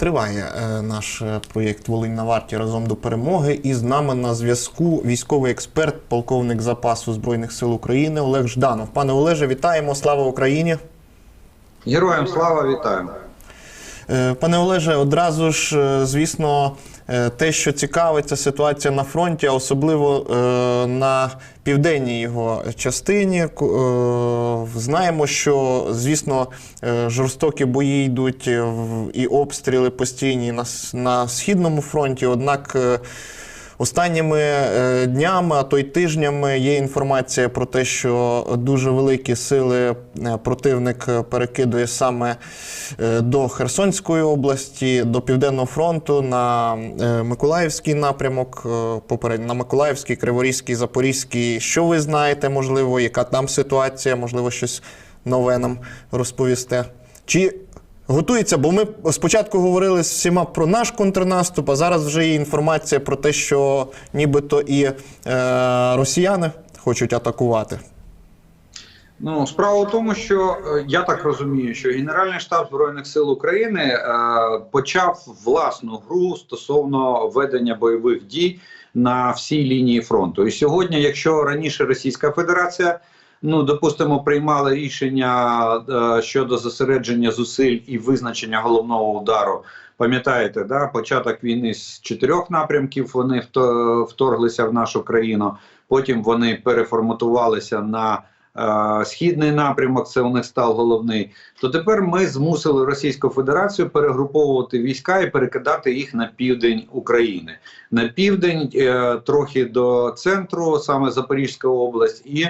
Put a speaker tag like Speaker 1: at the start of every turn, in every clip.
Speaker 1: Триває е, наш е, проєкт Волинь на варті разом до перемоги. І з нами на зв'язку військовий експерт, полковник запасу Збройних сил України Олег Жданов. Пане Олеже, вітаємо! Слава Україні!
Speaker 2: Героям слава вітаємо.
Speaker 1: Е, Пане Олеже, одразу ж, е, звісно, е, те, що цікавиться ситуація на фронті, а особливо на південній його частині. Знаємо, що, звісно, жорстокі бої йдуть і обстріли постійні на, східному фронті. Однак Останніми е, днями, а то й тижнями є інформація про те, що дуже великі сили е, противник е, перекидує саме до Херсонської області, до Південного фронту на Миколаївський напрямок, попередньо на Миколаївський, Криворізький, Запорізький. Що ви знаєте, можливо, яка там ситуація, можливо, щось нове нам розповісте? Чи Готується, бо ми спочатку говорили з всіма про наш контрнаступ, а зараз вже є інформація про те, що нібито і е, росіяни хочуть атакувати.
Speaker 2: Ну, справа в тому, що е, я так розумію, що Генеральний штаб Збройних сил України е, почав власну гру стосовно ведення бойових дій на всій лінії фронту. І сьогодні, якщо раніше Російська Федерація, ну допустимо, приймала рішення е, щодо зосередження зусиль і визначення головного удару. Пам'ятаєте, да, початок війни з чотирьох напрямків вони вто- вторглися в нашу країну. Потім вони переформатувалися на е, східний напрямок, це у них став головний. То тепер ми змусили Російську Федерацію перегруповувати війська і перекидати їх на південь України. На південь, е, трохи до центру, саме Запорізька область, і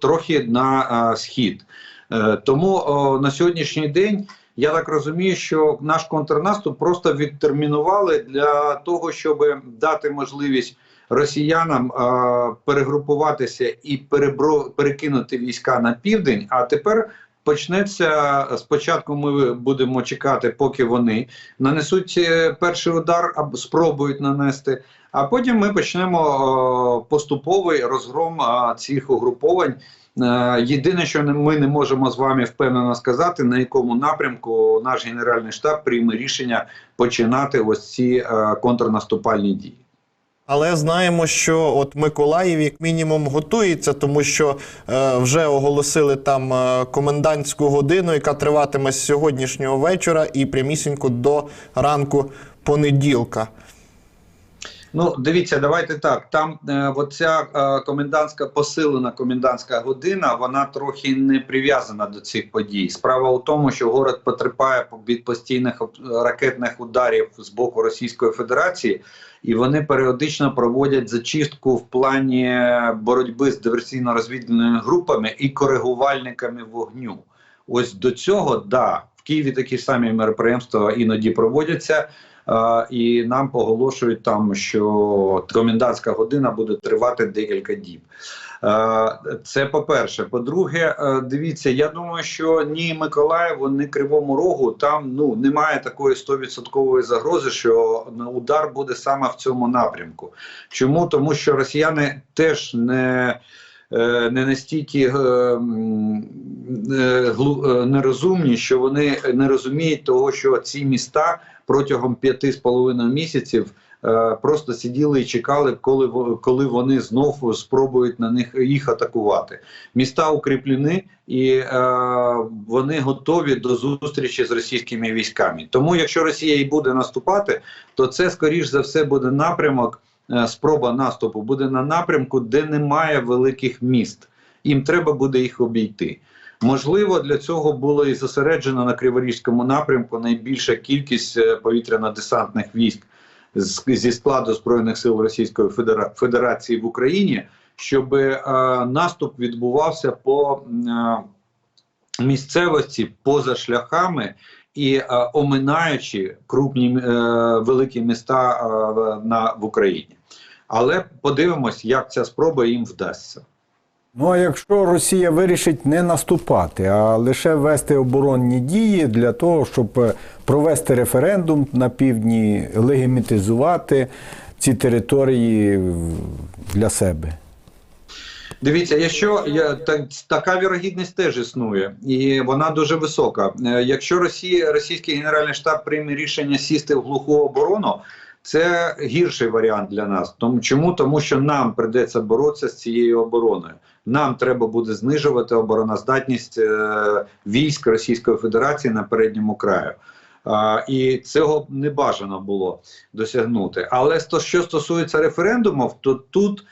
Speaker 2: трохи на е, схід. Е, тому на сьогоднішній день. Я так розумію, що наш контрнаступ просто відтермінували для того, щоб дати можливість росіянам е, перегрупуватися і перебро, перекинути війська на південь. А тепер почнеться спочатку. Ми будемо чекати, поки вони нанесуть е, перший удар або спробують нанести. А потім ми почнемо поступовий розгром цих угруповань. Е, Єдине, що ми не можемо з вами впевнено сказати, на якому напрямку наш генеральний штаб прийме рішення починати ось ці е, контрнаступальні дії.
Speaker 1: Але знаємо, що от Миколаїв як мінімум готується, тому що е, вже оголосили там е, комендантську годину, яка триватиме з сьогоднішнього вечора і прямісінько до ранку понеділка.
Speaker 2: Ну, дивіться, давайте так. Там е, оця е, комендантська посилена комендантська година, вона трохи не прив'язана до цих подій. Справа у тому, що город потерпає від постійних ракетних ударів з боку Російської Федерації, і вони періодично проводять зачистку в плані боротьби з диверсійно-розвідувальними групами і коригувальниками вогню. Ось до цього, да, в Києві такі самі мероприємства іноді проводяться. І нам поголошують там, що комендантська година буде тривати декілька діб. Це по-перше. По-друге, е, дивіться, я думаю, що ні Миколаєву, ні Кривому Рогу там ну немає такої 100% загрози, що удар буде саме в цьому напрямку. Чому? Тому що росіяни теж не. Е, Не настільки е, е, нерозумні, що вони не розуміють того, що ці міста протягом п'яти з половиною місяців просто сиділи і чекали, коли коли вони знов спробують на них їх атакувати. Міста укріплені і вони готові до зустрічі з російськими військами. Тому, якщо Росія і буде наступати, то це скоріш за все буде напрямок. Е, Спроба наступу буде на напрямку, де немає великих міст. Їм треба буде їх обійти. Можливо, для цього було і зосереджено на Криворізькому напрямку найбільша кількість е, повітряно-десантних військ зі складу Збройних сил Російської Федерації в Україні, щоб е, наступ відбувався по місцевості поза шляхами і е, оминаючи крупні е, великі міста е, на, в Україні. Але подивимось, як ця спроба їм вдасться.
Speaker 3: Ну а якщо Росія вирішить не наступати, а лише вести оборонні дії для того, щоб е, провести референдум на півдні, легімітизувати ці території для себе.
Speaker 2: Дивіться, якщо я так така вірогідність теж існує, і вона дуже висока. Е, Якщо Росія, російський генеральний штаб прийме рішення сісти в глуху оборону, це гірший варіант для нас. Тому чому? Тому що нам придеться боротися з цією обороною. Нам треба буде знижувати обороноздатність е, військ Російської Федерації на передньому краю. А, і цього не бажано було досягнути. Але що стосується референдумів, то тут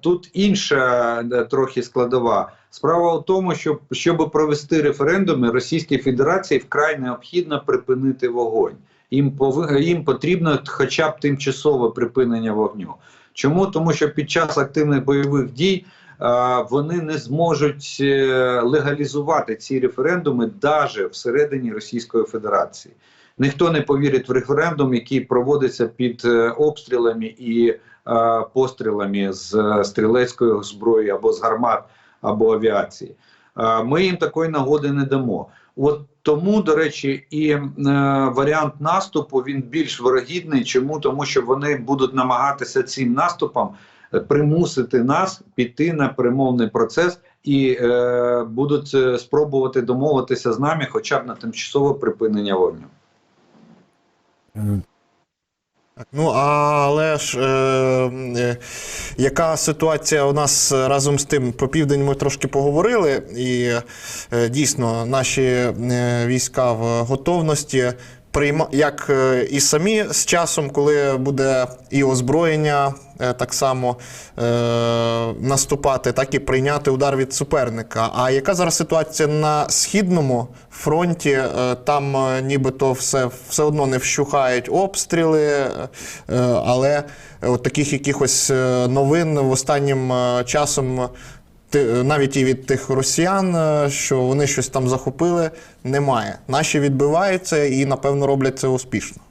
Speaker 2: Тут інша е, трохи складова. Справа в тому, що щоб провести референдуми Російській Федерації вкрай необхідно припинити вогонь. Їм пови- їм потрібно хоча б тимчасове припинення вогню. Чому? Тому що під час активних бойових дій е, вони не зможуть е, легалізувати ці референдуми навіть всередині Російської Федерації. Ніхто не повірить в референдум, який проводиться під е, обстрілами і е, пострілами з е, стрілецької зброї або з гармат або авіації. Е, Ми їм такої нагоди не дамо. От тому, до речі, і е, варіант наступу він більш вирогідний. Чому? Тому що вони будуть намагатися цим наступом е, примусити нас піти на перемовний процес і е, будуть е, спробувати домовитися з нами, хоча б на тимчасове припинення вогню.
Speaker 1: Ну, але ж е, е, яка ситуація у нас разом з тим по південь ми трошки поговорили, і е, дійсно наші е, війська в готовності. Прийма, як е, і самі з часом, коли буде і озброєння е, так само е, наступати, так і прийняти удар від суперника. А яка зараз ситуація на східному фронті? Там нібито все, все одно не вщухають обстріли, але от таких якихось новин в останнім часом. Навіть і від тих росіян, е, що вони щось там захопили, немає. Наші відбиваються і, напевно, роблять це успішно.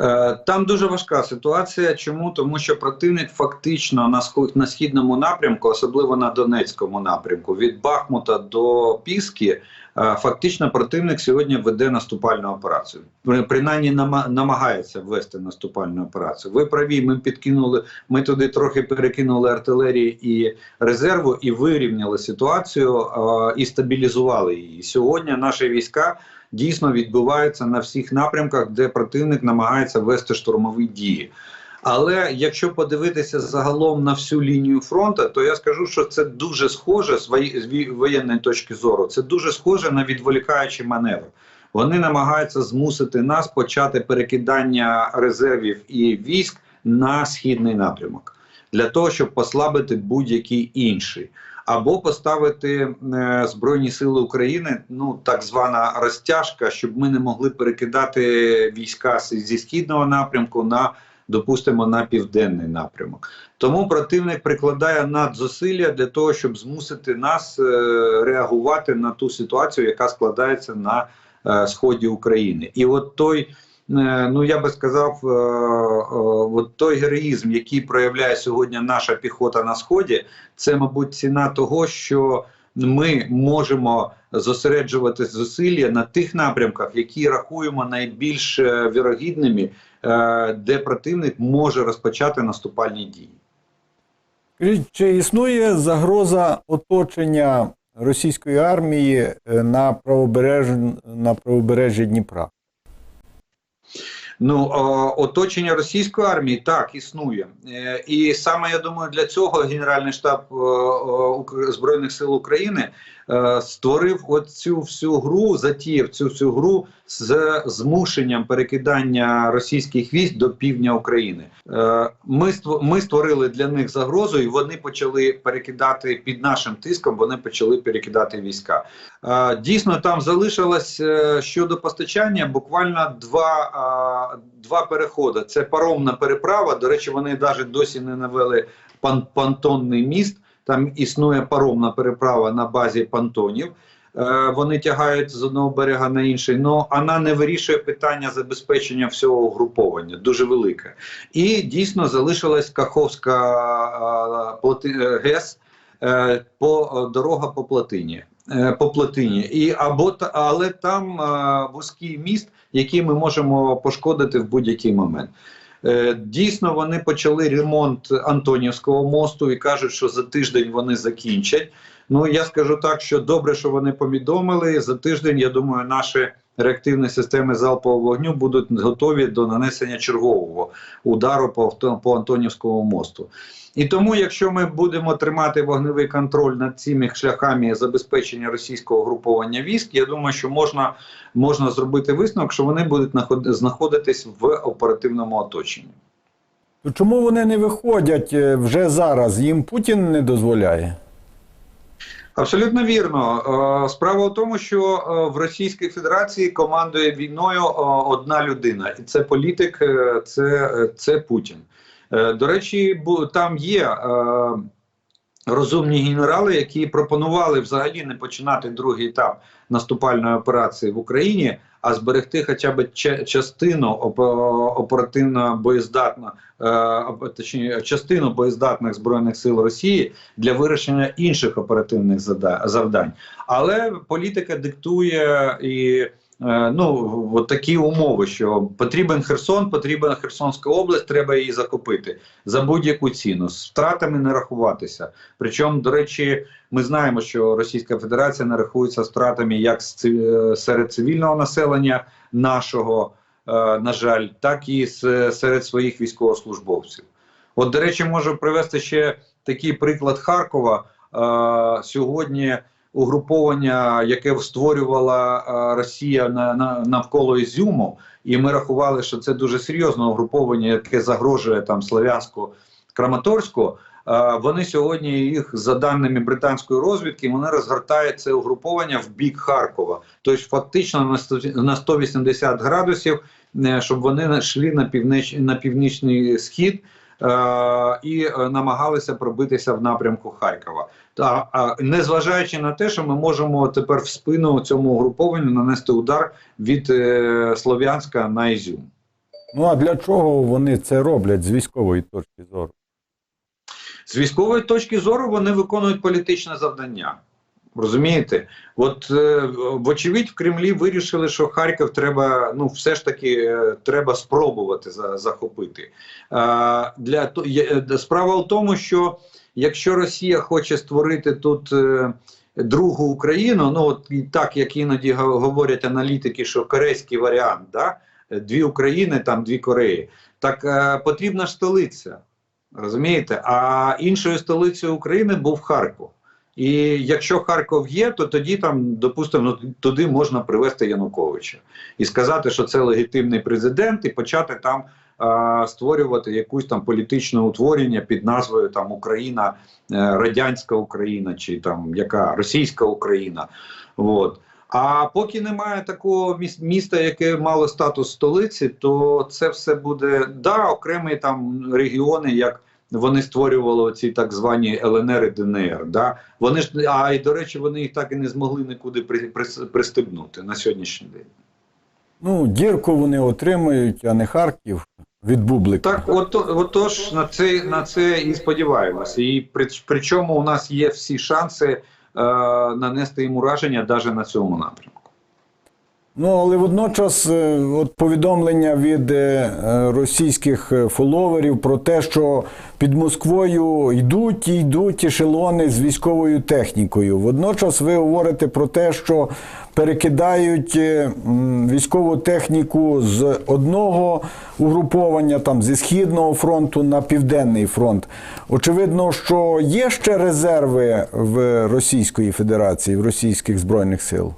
Speaker 2: Е, Там дуже важка ситуація. Чому? Тому що противник фактично на східному напрямку, особливо на Донецькому напрямку, від Бахмута до Піски, фактично противник сьогодні веде наступальну операцію. Принаймні нама- намагається ввести наступальну операцію. Ви праві, ми підкинули, ми туди трохи перекинули артилерії і резерву, і вирівняли ситуацію і стабілізували її. Сьогодні наші війська дійсно відбуваються на всіх напрямках, де противник намагається вести штурмові дії. Але якщо подивитися загалом на всю лінію фронту, то я скажу, що це дуже схоже з воєнної точки зору. Це дуже схоже на відволікаючий маневр. Вони намагаються змусити нас почати перекидання резервів і військ на східний напрямок для того, щоб послабити будь-який інший. Або поставити е, Збройні Сили України, ну так звана розтяжка, щоб ми не могли перекидати війська зі східного напрямку на, допустимо, на південний напрямок. Тому противник прикладає надзусилля для того, щоб змусити нас е, реагувати на ту ситуацію, яка складається на е, сході України. І от той. е, Ну, я би сказав, от той героїзм, який проявляє сьогодні наша піхота на сході, це, мабуть, ціна того, що ми можемо зосереджувати зусилля на тих напрямках, які рахуємо найбільш е, вірогідними, е, де противник може розпочати наступальні дії.
Speaker 3: Чи існує загроза оточення російської армії е, на правобережжі, на правобережжі Дніпра?
Speaker 2: Ну оточення російської армії так існує, е, і саме я думаю, для цього Генеральний штаб е, е, збройних сил України е, створив оцю всю гру, затіяв цю всю гру з змушенням перекидання російських військ до півдня України. Е, Ми створили для них загрозу, і вони почали перекидати під нашим тиском. Вони почали перекидати війська. Е, Дійсно, там залишилось щодо постачання буквально два, два переходи. Це паромна переправа. До речі, вони навіть досі не навели пан, понтонний міст. Там існує паромна переправа на базі понтонів. Е, Вони тягають з одного берега на інший, але вона не вирішує питання забезпечення всього угруповання, дуже велике. І дійсно залишилась Каховська плоти- е, ГЕС е, по е, дорога по плотині. е, По плотині, і або але там е, вузький міст, який ми можемо пошкодити в будь-який момент. Е, Дійсно, вони почали ремонт Антонівського мосту і кажуть, що за тиждень вони закінчать. Ну я скажу так, що добре, що вони повідомили. За тиждень, я думаю, наші реактивні системи залпового вогню будуть готові до нанесення чергового удару по, по Антонівському мосту. І тому, якщо ми будемо тримати вогневий контроль над цими шляхами забезпечення російського груповання військ, я думаю, що можна, можна зробити висновок, що вони будуть знаходитись в оперативному оточенні.
Speaker 3: Чому вони не виходять е, вже зараз? Їм Путін не дозволяє.
Speaker 2: Абсолютно вірно. Е, Справа в тому, що е, в Російській Федерації командує війною одна людина, і це політик, це, це Путін. Е, До речі, там є е, розумні генерали, які пропонували взагалі не починати другий етап наступальної операції в Україні, а зберегти хоча б частину оп- оперативно боєздатна, е, точніше, частину боєздатних збройних сил Росії для вирішення інших оперативних завдань. Але політика диктує і. Е, Ну, от такі умови, що потрібен Херсон, потрібна Херсонська область, треба її закупити за будь-яку ціну, з втратами не рахуватися. Причому, до речі, ми знаємо, що Російська Федерація не рахується втратами як е, серед цивільного населення нашого, е, на жаль, так і серед своїх військовослужбовців. От, до речі, можу привести ще такий приклад Харкова. Сьогодні угруповання, яке створювала Росія на, на, навколо Ізюму, і ми рахували, що це дуже серйозне угруповання, яке загрожує там Слов'янську Краматорську. Вони сьогодні їх за даними британської розвідки, вони розгортають це угруповання в бік Харкова. Тобто, фактично на 100 на 180 градусів, е, щоб вони йшли на північ на північний схід і е, намагалися пробитися в напрямку Харкова. Та незважаючи на те, що ми можемо тепер в спину цьому угрупованню нанести удар від е, Слов'янська на Ізюм.
Speaker 3: Ну а для чого вони це роблять з військової точки зору?
Speaker 2: З військової точки зору вони виконують політичне завдання. Розумієте? От е, вочевидь в Кремлі вирішили, що Харків треба, ну все ж таки е, треба спробувати за, захопити. Для е, справа в тому, що якщо Росія хоче створити тут другу Україну, ну от так як іноді говорять аналітики, що корейський варіант, да? дві України, там дві Кореї, так потрібна столиця. Розумієте? А іншою столицею України був Харків. І якщо Харків є, то тоді там, допустимо, ну, туди можна привезти Януковича і сказати, що це легітимний президент, і почати там а, створювати якусь там політичне утворення під назвою там Україна, е, Радянська Україна чи там яка Російська Україна. От. А поки немає такого міста, яке мало статус столиці, то це все буде да, окремі там регіони, як вони створювали ці так звані ЛНР і ДНР. Да? Вони ж а і до речі, вони їх так і не змогли нікуди при, прис- пристебнути на сьогоднішній день.
Speaker 3: Ну, дірку вони отримають, а не Харків від Бублика.
Speaker 2: Так, от, отож на це на це і сподіваємося. І при, причому у нас є всі шанси е, нанести їм ураження навіть на цьому напрямку.
Speaker 3: Ну, але водночас е, от повідомлення від е, е, російських фоловерів про те, що під Москвою йдуть і йдуть ешелони з військовою технікою. Водночас ви говорите про те, що перекидають військову техніку з одного угруповання, там зі східного фронту на південний фронт. Очевидно, що є ще резерви в Російської Федерації, в російських збройних сил.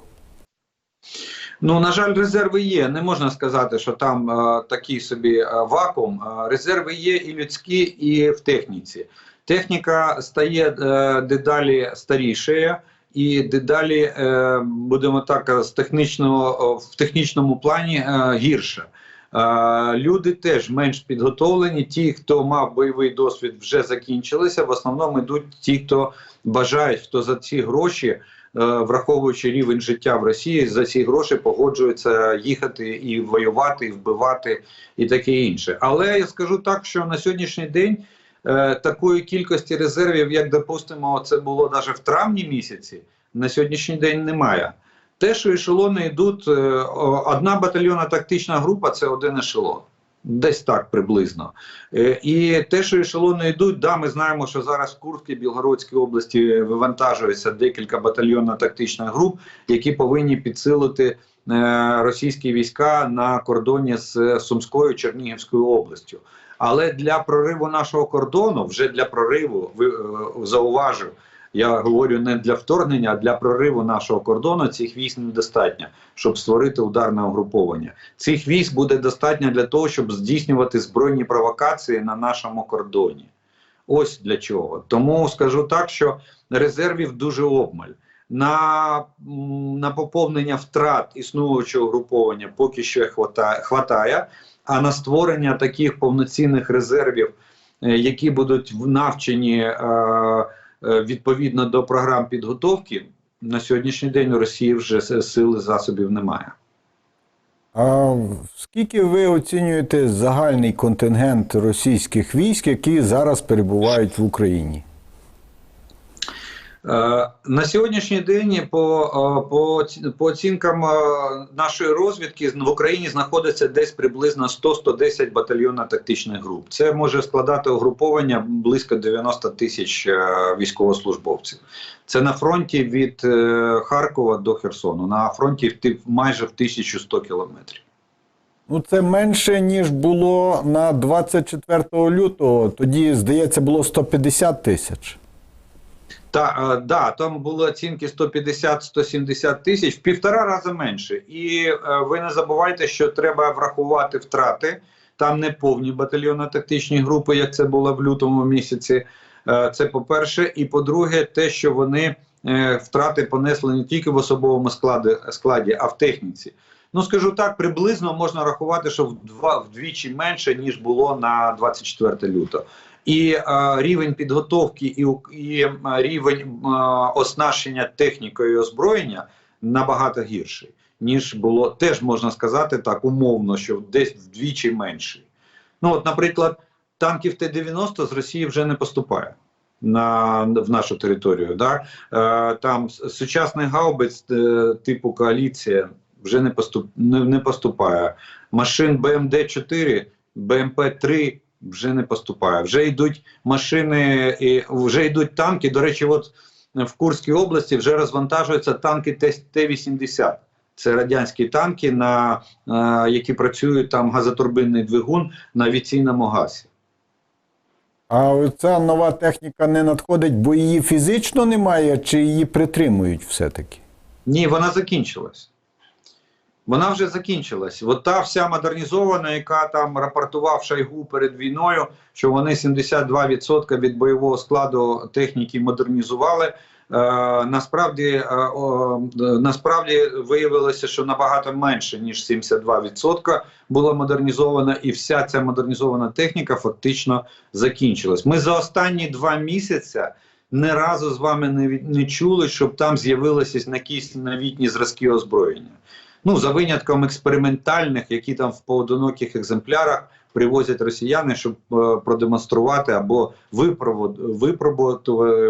Speaker 2: Ну, на жаль, резерви є. Не можна сказати, що там е, такий собі е, вакуум. Е, резерви є і людські, і в техніці. Техніка стає е, дедалі старішою і дедалі, е, будемо так, е, з технічного, в технічному плані гірше. Люди теж менш підготовлені. Ті, хто мав бойовий досвід, вже закінчилися. В основному йдуть ті, хто бажають, хто за ці гроші враховуючи рівень життя в Росії, за ці гроші погоджуються їхати і воювати, і вбивати, і таке інше. Але я скажу так, що на сьогоднішній день е, такої кількості резервів, як допустимо, це було навіть в травні місяці, на сьогоднішній день немає. Те, що ешелони йдуть, е, одна батальйонна тактична група це один ешелон. Десь так приблизно. Е, І те, що ешелони йдуть, да, ми знаємо, що зараз в Курській Білгородській області вивантажується декілька батальйонно-тактичних груп, які повинні підсилити е, російські війська на кордоні з Сумською Чернігівською областю. Але для прориву нашого кордону, вже для прориву, е, зауважу, я говорю не для вторгнення, а для прориву нашого кордону цих військ недостатньо, щоб створити ударне угруповання. Цих військ буде достатньо для того, щоб здійснювати збройні провокації на нашому кордоні. Ось для чого. Тому скажу так, що резервів дуже обмаль. На, на поповнення втрат існуючого угруповання поки що хватає, а на створення таких повноцінних резервів, е, які будуть навчені е, відповідно до програм підготовки, на сьогоднішній день у Росії вже сили засобів немає.
Speaker 3: А скільки ви оцінюєте загальний контингент російських військ, які зараз перебувають в Україні?
Speaker 2: Е, На сьогоднішній день по, е, по, по оцінкам е, нашої розвідки в Україні знаходиться десь приблизно 100-110 батальйонно-тактичних груп. Це може складати угруповання близько 90 тисяч військовослужбовців. Це на фронті від Харкова до Херсону. На фронті майже в 1100 кілометрів.
Speaker 3: Ну, це менше, ніж було на 24 лютого. Тоді, здається, було 150 тисяч.
Speaker 2: Та е, да, там були оцінки 150-170 тисяч, в півтора рази менше. І е, ви не забувайте, що треба врахувати втрати. Там не повні батальйонно-тактичні групи, як це було в лютому місяці. Е, це по-перше, і по-друге, те, що вони втрати понесли не тільки в особовому складі, складі, а в техніці. Ну скажу так, приблизно можна рахувати, що в два вдвічі менше ніж було на 24 лютого. І е, рівень підготовки і, і е, рівень е, оснащення технікою і озброєння набагато гірший, ніж було теж можна сказати так умовно, що десь вдвічі менший. Ну, от, наприклад, танків Т-90 з Росії вже не поступає на, в нашу територію. Да? Е, там сучасний гаубиць е, типу коаліція вже не, поступ, не, не поступає. Машин БМД-4, БМП-3 вже не поступає. Вже йдуть машини, і вже йдуть танки. До речі, от в Курській області вже розвантажуються танки Т- Т-80. Це радянські танки, на, е, які працюють там газотурбинний двигун на авіаційному газі.
Speaker 3: А ця нова техніка не надходить, бо її фізично немає, чи її притримують все-таки?
Speaker 2: Ні, вона закінчилась. Вона вже закінчилась. От та вся модернізована, яка там рапортував Шойгу перед війною, що вони 72% від бойового складу техніки модернізували. Е, насправді, е, е, насправді виявилося, що набагато менше ніж 72% було модернізовано, і вся ця модернізована техніка фактично закінчилась. Ми за останні два місяці не разу з вами не, не чули, щоб там з'явилися якісь новітні зразки озброєння. Ну, за винятком експериментальних, які там в поодиноких екземплярах привозять росіяни, щоб е, продемонструвати або випробувати,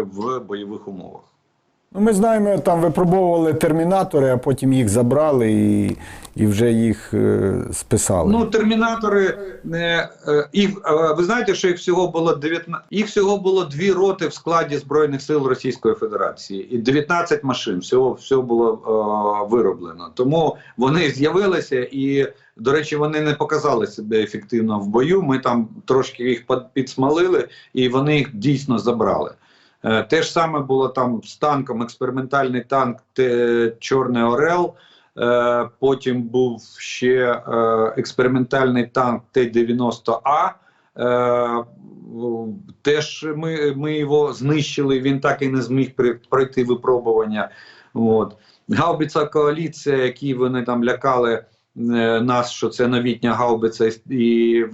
Speaker 2: в бойових умовах.
Speaker 3: Ну, ми знаємо, там випробовували термінатори, а потім їх забрали і, і вже їх е, списали.
Speaker 2: Ну, термінатори, е, е, їх, е, ви знаєте, що їх всього було 19, їх всього було дві роти в складі Збройних сил Російської Федерації і 19 машин. Всього, всього було е, вироблено. Тому вони з'явилися і, до речі, вони не показали себе ефективно в бою. Ми там трошки їх під- підсмалили, і вони їх дійсно забрали. Е, Те ж саме було там з танком, експериментальний танк Чорний Орел. Е, Потім був ще е, експериментальний танк Т-90А. Е, Теж ми, ми його знищили, він так і не зміг пройти випробування. От. Гаубиця коаліція, які вони там лякали нас, що це новітня гаубиця, і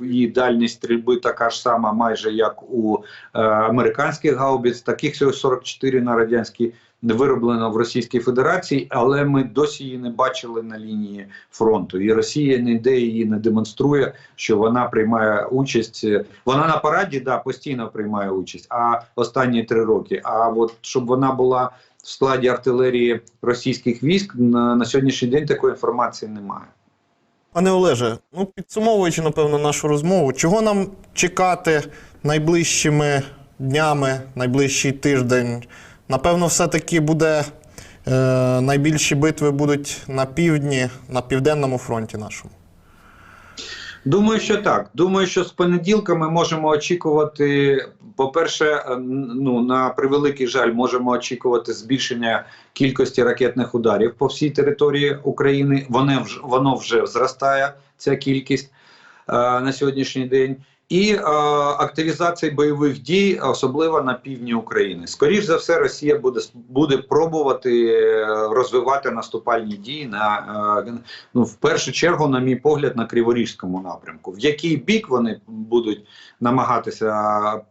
Speaker 2: її дальність стрільби така ж сама, майже як у е, американських гаубиць. Таких всього 44 на радянській вироблено в Російській Федерації, але ми досі її не бачили на лінії фронту. І Росія ніде її не демонструє, що вона приймає участь. Вона на параді да постійно приймає участь. А останні три роки. А от щоб вона була в складі артилерії російських військ на, на сьогоднішній день такої інформації немає.
Speaker 1: Пане Олеже, ну підсумовуючи, напевно, нашу розмову, чого нам чекати найближчими днями, найближчий тиждень? Напевно, все-таки буде е, найбільші битви будуть на півдні, на південному фронті нашому.
Speaker 2: Думаю, що так. Думаю, що з понеділка ми можемо очікувати. По-перше, е, ну на превеликий жаль, можемо очікувати збільшення кількості ракетних ударів по всій території України. Вони вже воно вже зростає. Ця кількість е, на сьогоднішній день. І е, активізація бойових дій, особливо на півдні України. Скоріш за все, Росія буде буде пробувати е, розвивати наступальні дії на е, ну в першу чергу, на мій погляд, на Криворізькому напрямку. В який бік вони будуть намагатися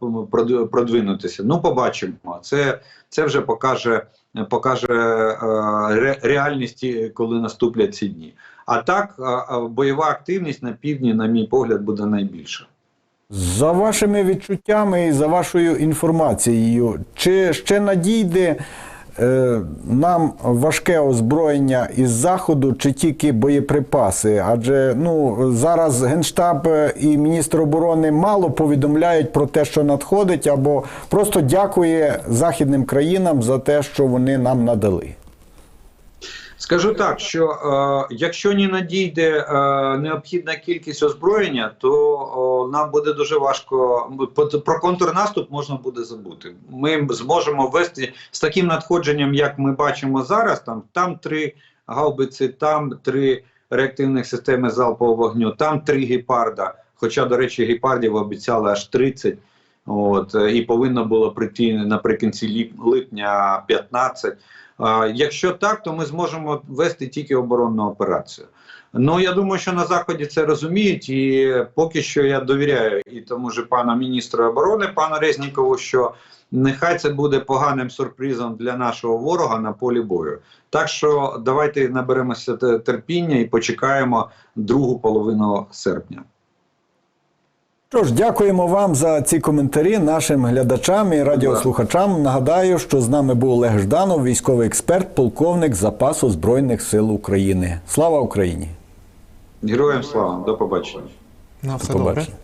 Speaker 2: проду- продвинутися? Ну, побачимо. Це, це вже покаже, покаже е, реальність, е, коли наступлять ці дні. А так, е, е, бойова активність на півдні, на мій погляд, буде найбільша.
Speaker 3: За вашими відчуттями і за вашою інформацією, чи ще надійде е, нам важке озброєння із заходу, чи тільки боєприпаси? Адже ну зараз генштаб е, і міністр оборони мало повідомляють про те, що надходить, або просто дякує західним країнам за те, що вони нам надали.
Speaker 2: Скажу так, що е, якщо не надійде е, необхідна кількість озброєння, то о, нам буде дуже важко про контрнаступ можна буде забути. Ми зможемо вести з таким надходженням, як ми бачимо зараз. Там там три гаубиці, там три реактивних системи залпового вогню, там три гепарда. Хоча, до речі, гепардів обіцяли аж 30. От е, і повинно було прийти наприкінці липня 15. А, Якщо так, то ми зможемо вести тільки оборонну операцію. Ну я думаю, що на заході це розуміють, і поки що я довіряю і тому ж пану міністру оборони, пану Резнікову, що нехай це буде поганим сюрпризом для нашого ворога на полі бою. Так що давайте наберемося терпіння і почекаємо другу половину серпня.
Speaker 3: Що ж, дякуємо вам за ці коментарі нашим глядачам і радіослухачам. Нагадаю, що з нами був Олег Жданов, військовий експерт, полковник запасу Збройних сил України. Слава Україні!
Speaker 2: Героям слава, до побачення.
Speaker 1: На
Speaker 3: До
Speaker 1: побачення. добре.
Speaker 3: побачення.